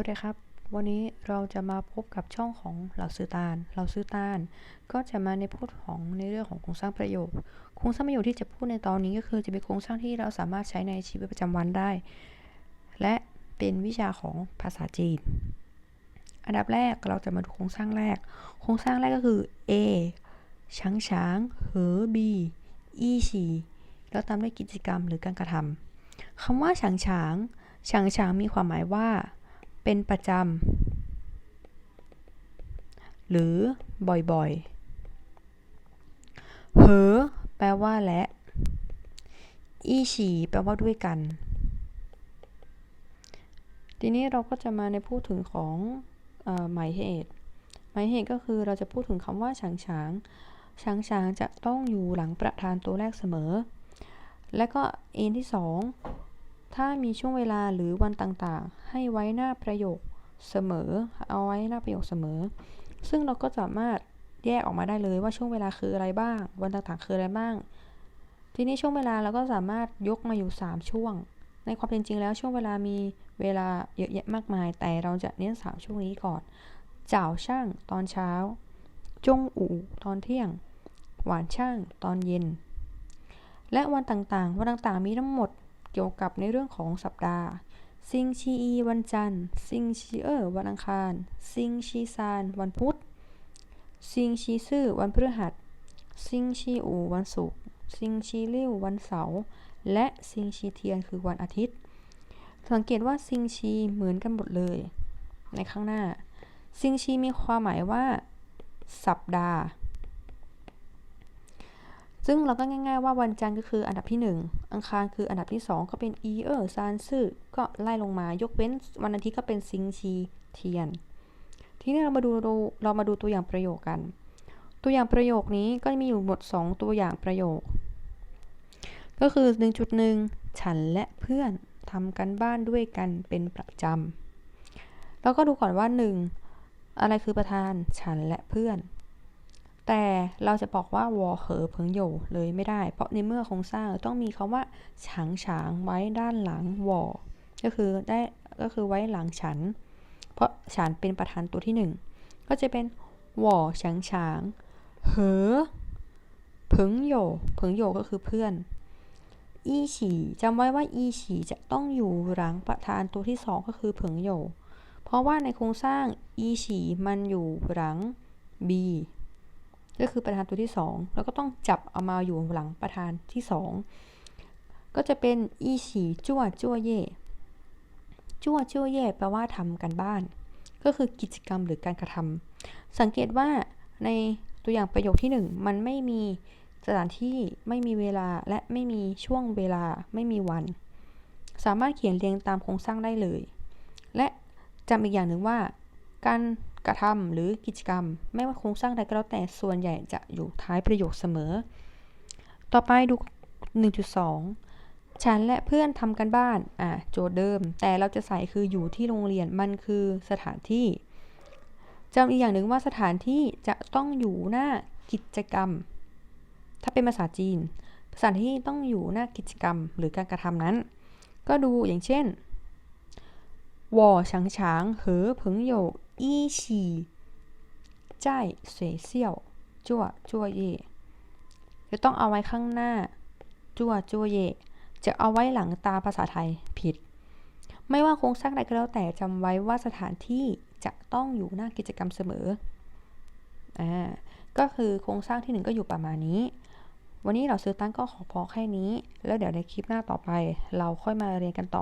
วัสดีครับ วันนี้เราจะมาพบกับช่องของเหล่าซื้อตาลเหล่าซื้อตาลก็จะมาในพูดของในเรื่องของโครงสร้างประโยค โครงสร้างประโยคที่จะพูดในตอนนี้ก็คือจะเป็นโครงสร้างที่เราสามารถใช้ในชีวิตประจำวันได้ และเป็นวิชาของภาษาจีน อันดับแรกเราจะมาดูโครงสร้างแรก โครงสร้างแรกก็คือ A ช้างช้างเหอ B อีฉีแล้วตามด้วยกิจกรรมหรือการกระทำคำว่าฉางฉางฉางฉางมีความหมายว่า เป็นประจำ หรือบ่อยๆ เหอ แปลว่าและ อีฉีแปลว่าด้วยกัน ทีนี้เราก็จะมาในพูดถึงของอหมายเหตุ หมายเหตุก็คือเราจะพูดถึงคำว่าฉางฉางฉางฉางจะต้องอยู่หลังประธานตัวแรกเสมอ และก็เอ็นที่สอง ถ้ามีช่วงเวลาหรือวันต่างๆ ให้ไว้หน้าประโยคเสมอ เอาไว้หน้าประโยคเสมอ ซึ่งเราก็สามารถแยกออกมาได้เลยว่าช่วงเวลาคืออะไรบ้าง วันต่างๆคืออะไรบ้าง ทีนี้ช่วงเวลาเราก็สามารถยกมาอยู่ 3 ช่วง ในความเป็นจริงแล้วช่วงเวลามีเวลาเยอะแยะมากมาย แต่เราจะเน้น3ช่วงนี้ก่อนเจ้าช่างตอนเช้า จงอู่ตอนเที่ยง หวานช่างตอนเย็น และวันต่างๆ วันต่างๆมีทั้งหมด เกี่ยวกับในเรื่องของสัปดาห์ ซิงชีอีวันจันทร์ ซิงชีเออร์วันอังคาร ซิงชีซานวันพุธ ซิงชีซื่อวันพฤหัส ซิงชีอูวันศุกร์ ซิงชีลิ่ววันเสาร์ และซิงชีเทียนคือวันอาทิตย์ สังเกตว่าซิงชีเหมือนกันหมดเลย ในข้างหน้า ซิงชีมีความหมายว่า สัปดาห์ ซึ่งเราก็ง่าย ๆ ว่าวันจันทร์ก็คืออันดับที่ 1 อังคารคืออันดับที่ 2 ก็เป็นอีเออร์ซานซื่อก็ไล่ลงมายกเว้นวันอาทิตย์ก็เป็นซิงชีเทียน ทีนี้เรามาดูเรามาดูตัวอย่างประโยคกัน ตัวอย่างประโยคนี้ก็มีอยู่หมด 2 ตัวอย่างประโยค ก็คือ 1.1 ฉันและเพื่อนทำกันบ้านด้วยกันเป็นประจำแล้วก็ดูก่อนว่า 1 อะไรคือประธานฉันและเพื่อน แต่เราจะบอกว่าวอเหอเพิงโยเลยไม่ได้ เพราะในเมื่อโครงสร้างต้องมีคาว่าฉางฉางไว้ด้านหลังวอก็คือได้ก็คือไว้หลังฉัน เพราะฉันเป็นประธานตัวที่หนึ่งก็จะเป็นวอฉางฉางเหอเพิงโยเพิงโยก็คือเพื่อนอีฉีจำไว้ว่าอีฉีจะต้องอยู่หลังประธานตัวที่สองก็คือเพิงโย เพราะว่าในโครงสร้างอีฉีมันอยู่หลัง b ก็คือประธานตัวที่ 2 แล้วก็ต้องจับเอามาอยู่หลังประธานที่ 2 ก็จะเป็นอีฉีจั่วจั่วเย่จั่วจั่วเย่แปลว่าทำกันบ้าน ก็คือกิจกรรมหรือการกระทำสังเกตว่าในตัวอย่างประโยคที่ 1 มันไม่มีสถานที่ไม่มีเวลาและไม่มีช่วงเวลาไม่มีวัน สามารถเขียนเรียงตามโครงสร้างได้เลย และจำอีกอย่างหนึ่งว่า การ กระทำหรือกิจกรรม ไม่ว่าโครงสร้างใดก็แล้วแต่ส่วนใหญ่จะอยู่ท้ายประโยคเสมอ ต่อไปดู 1.2 ฉันและเพื่อนทำกันบ้านอะโจทย์เดิม แต่เราจะใส่คืออยู่ที่โรงเรียนมันคือสถานที่จำอีกอย่างหนึ่งว่าสถานที่จะต้องอยู่หน้ากิจกรรม ถ้าเป็นภาษาจีนสถานที่ต้องอยู่หน้ากิจกรรมหรือการกระทำนั้น ก็ดูอย่างเช่นวอช้างช้างเหอผึงโย 一起在学校做作业จะต้องเอาไว้ข้างหน้าจั่วจั่วเย่จะเอาไว้หลังตาภาษาไทยผิด ไม่ว่าโครงสร้างใดก็แล้วแต่จำไว้ว่าสถานที่จะต้องอยู่หน้ากิจกรรมเสมออ่าก็คือโครงสร้างที่หนึ่งก็อยู่ประมาณนี้ วันนี้เราซื้อตั้งก็ขอพอแค่นี้ แล้วเดี๋ยวในคลิปหน้าต่อไป เราค่อยมาเรียนกันต่อ